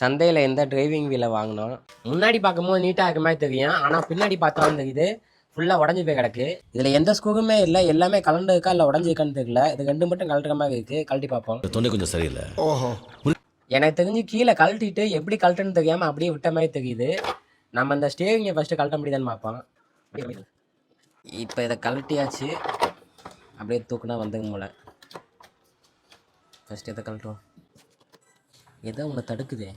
சந்தையில் எந்த டிரைவிங் வீலை வாங்கினோம். முன்னாடி பார்க்கும்போது நீட்டாக இருக்க மாதிரி தெரியும். ஆனால் பின்னாடி பார்த்தா வந்து இது ஃபுல்லாக உடஞ்சி போய் கிடக்கு. இதில் எந்த ஸ்கூருமே இல்லை. எல்லாமே கலந்துருக்கா இல்லை உடஞ்சிருக்கான்னு தெரியல. இது ரெண்டு மட்டும் கலட்டுற மாதிரி இருக்குது கழட்டி பார்ப்போம். தொண்டை கொஞ்சம் சரியில்லை. எனக்கு தெரிஞ்சு கீழே கழட்டிட்டு எப்படி கழட்டுன்னு தெரியாமல் அப்படியே விட்ட மாதிரி தெரியுது. நம்ம இந்த ஸ்டேரிங்கை ஃபஸ்ட்டு கழட்ட முடியுதான்னு பார்ப்போம். இப்போ இதை கழட்டியாச்சு. அப்படியே தூக்குனா வந்துங்க போல. ஃபஸ்ட்டு இதை கழட்டுவோம். எதோ உங்களை தடுக்குதே.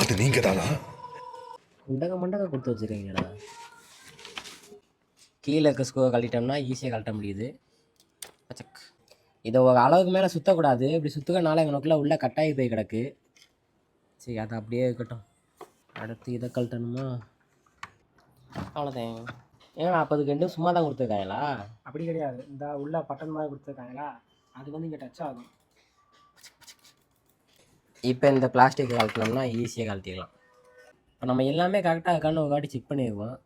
அது நீங்க தானா உண்டக மண்டக கொடுத்து வச்சுருக்கீங்கடா. கீழே இருக்க ஸ்கூவை கழட்டிட்டோம்னா ஈஸியாக கழட்ட முடியுது. பச்சக் இதை ஒரு அளவுக்கு மேலே சுற்றக்கூடாது இப்படி சுற்றுக்கனால எங்களுக்குள்ள உள்ள கட்டாயி போய் கிடக்கு. சரி அது அப்படியே இருக்கட்டும். அடுத்து இதை கழட்டணுமா? அவ்வளோதான் ஏன்னா அப்போ அதுக்கு ரெண்டும் சும்மா தான் கொடுத்துருக்காங்களா? அப்படி கிடையாது. இந்த உள்ள பட்டன் மாதிரி கொடுத்துருக்காங்களா? அது வந்து இங்கே டச் ஆகும். இப்போ இந்த பிளாஸ்டிக் கழட்டினோம்னா ஈஸியாக கழட்டிக்கலாம் இப்போ நம்ம எல்லாமே கரெக்டாக இருக்கான்னு ஒரு வாட்டி செக் பண்ணிடுவோம்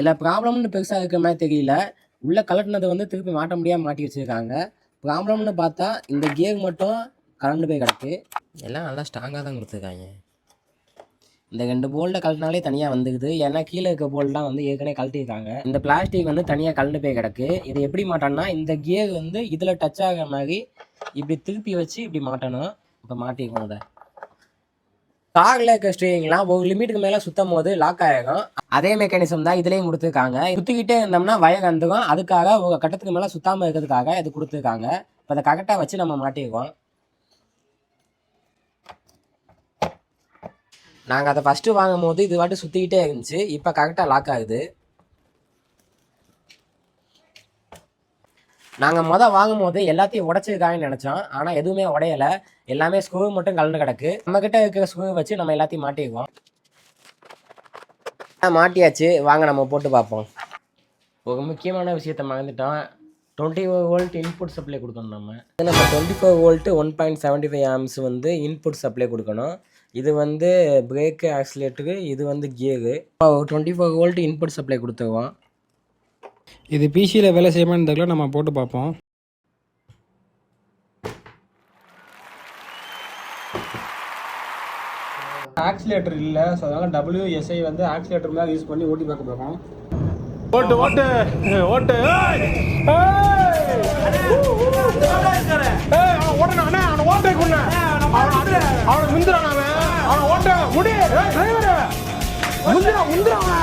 எல்லா ப்ராப்ளம்னு பெருசாக இருக்கிற மாதிரி தெரியல. உள்ளே கலட்டினதை வந்து திருப்பி மாட்ட முடியாமல் மாட்டி வச்சுருக்காங்க. ப்ராப்ளம்னு பார்த்தா இந்த கியர் மட்டும் கலண்டு போய் கிடக்கு. எல்லாம் நல்லா ஸ்ட்ராங்காக தான் கொடுத்துருக்காங்க. இந்த ரெண்டு போல்ட்டை கழட்டினாலே தனியாக வந்துக்குது ஏன்னா கீழே இருக்க போல்ட்லாம் வந்து ஏற்கனவே கழட்டிருக்காங்க இந்த பிளாஸ்டிக் வந்து தனியாக கலண்டு போய் கிடக்கு. இது எப்படி மாட்டோம்னா இந்த கியர் வந்து இதில் டச் ஆகிற மாதிரி இப்படி திருப்பி வச்சு இப்படி மாட்டணும். இப்போ மாட்டிக்கோங்க காரில் இருக்க ஸ்டீரிங்லாம் ஒரு லிமிட்டுக்கு மேலே சுத்தம் போது லாக் ஆகிடும் அதே மெக்கானிசம் தான் இதுலேயும் கொடுத்துருக்காங்க. சுற்றிக்கிட்டே இருந்தோம்னா வயர் வந்துடும் அதுக்காக ஒரு கட்டத்துக்கு மேலே சுத்தாமல் இருக்கிறதுக்காக இது கொடுத்துருக்காங்க. இப்போ அதை கரெக்டாக வச்சு நம்ம மாட்டிக்குவோம். நாங்கள் அதை ஃபஸ்ட்டு வாங்கும் போது இது வாட்டி சுற்றிக்கிட்டே இருந்துச்சு. இப்போ கரெக்டாக லாக் ஆகுது. நாங்கள் மொதல் வாங்கும் போது எல்லாத்தையும் உடச்சிருக்காங்கன்னு நினச்சோம். ஆனால் எதுவுமே உடையலை. எல்லாமே ஸ்க்ரூ மட்டும் கலந்து கிடக்கு. நம்மக்கிட்ட இருக்கிற ஸ்க்ரூ வச்சு நம்ம எல்லாத்தையும் மாட்டிக்குவோம். மாட்டியாச்சு. வாங்க நம்ம போட்டு பார்ப்போம். ஒரு முக்கியமான விஷயத்த மறந்துட்டோம். Twenty four volt input supply கொடுக்கணும் நம்ம. இது நம்ம twenty four volt one point seventy five amps வந்து இன்புட் சப்ளை கொடுக்கணும். இது வந்து பிரேக்கு ஆக்சிலேட்டரு இது வந்து gear twenty four volt input supply கொடுத்துருவோம். இது பிசியில் வேலை செய்யுமான்னு தெரியல நம்ம போட்டு பார்ப்போம் ஆக்சிலேட்டர் இல்லை ஸோ அதனால் டபிள்யூஎஸ்ஐ வந்து ஆக்சிலேட்டர் மேலே யூஸ் பண்ணி ஓட்டி பார்க்க போகிறோம் ஓட்டு ஓட்டு ஓட்டு ஏய்! ஏய்! ஏய், அவன் அண்ணே, அவனை. அவனை அடி. அவனை முந்துறான் அவன். அவனை ஓட்ட முடி. ஏய், driver. முந்துறான், முந்துறான் அவனை.